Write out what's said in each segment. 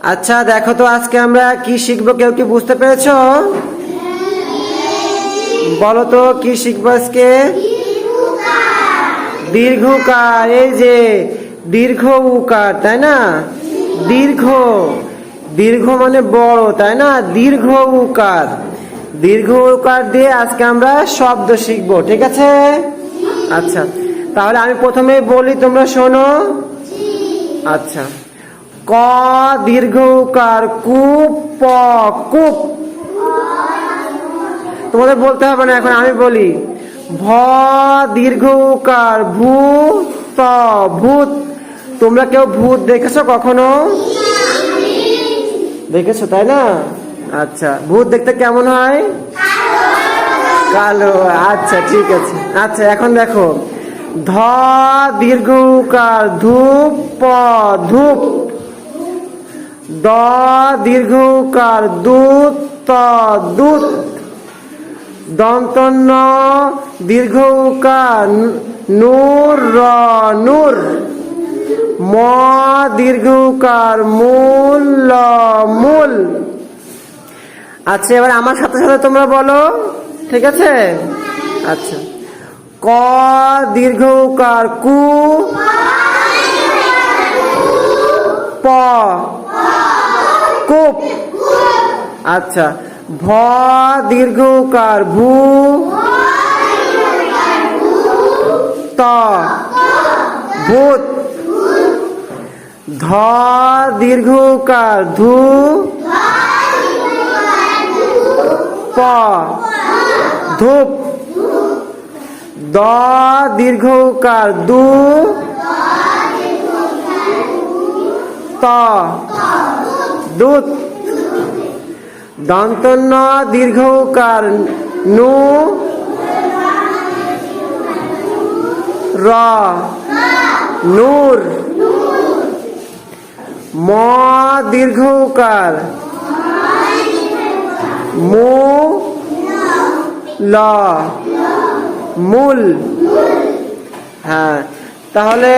আচ্ছা দেখো তো আজকে আমরা কি শিখব, কেউ কি বুঝতে পেরেছ? বলো তো, কি শিখব আজকে? দীর্ঘ কার এই যে দীর্ঘ উকার, তাই না? দীর্ঘ দীর্ঘ মানে বড়, তাই না? দীর্ঘ উকার। দীর্ঘ উকার দিয়ে আজকে আমরা শব্দ শিখব, ঠিক আছে? আচ্ছা তাহলে আমি প্রথমে বলি, তোমরা শোনো। আচ্ছা। ক দীর্ঘ উকার কুপ, প কুপ। তোমাদের বলতে হবে না, এখন আমি বলি। ভ দীর্ঘ উকার ভূ, ত ভূত। তোমরা কেউ ভূত দেখেছ কখনো? দেখেছ, তাই না? আচ্ছা ভূত দেখতে কেমন হয়? কালো। আচ্ছা ঠিক আছে। আচ্ছা এখন দেখো। ধ দীর্ঘ উকার ধূপ, প ধূপ। দ দীর্ঘ উকার দুধ, ত দুধ। দন্তন্য দীর্ঘ উকার নূর, র নূর। ম দীর্ঘ উকার মূল, ল মূল। আচ্ছা এবার আমার সাথে সাথে তোমরা বলো, ঠিক আছে? আচ্ছা। ক দীর্ঘ উকার কু প। কুপ আচ্ছা। ভ দীর্ঘ উকার ভূ। ত ভূত। ধ দীর্ঘ উকার ধু। প ধূপ। দ দীর্ঘ উকার দু। ত দুধ দন্তন্য দীর্ঘ উকার নু র। নূর। ম দীর্ঘ উকার মু ল। মূল। হ্যাঁ তাহলে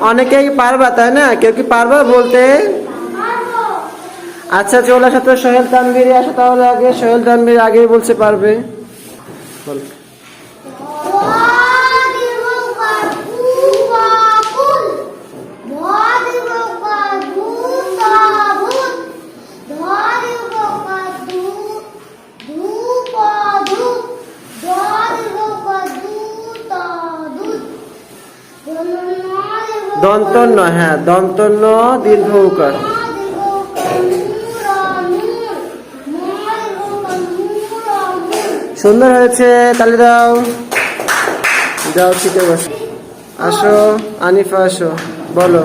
অনেকেই পারবা, তাই না? কেউ কি পারবা বলতে? আচ্ছা চলে আসো তো সোহেল তানবির আসো, তাহলে আগে সোহেল তানবির আগেই বলতে পারবে। দন্তন্য হ্যাঁ দন্তন্য, দীর্ঘ উকার সুন্দর হয়েছে তালি দাও। যাও শিখে বসো। আসো আনিফা আসো বলো।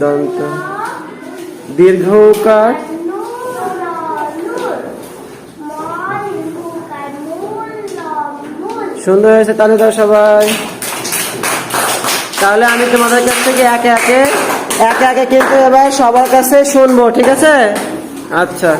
দন্ত দীর্ঘ কার? সুন্দর হয়েছে তাহলে তো সবাই। তাহলে আমি তোমাদের কাছ থেকে একে একে একে একে কিন্তু এবার সবার কাছে শুনব, ঠিক আছে? আচ্ছা।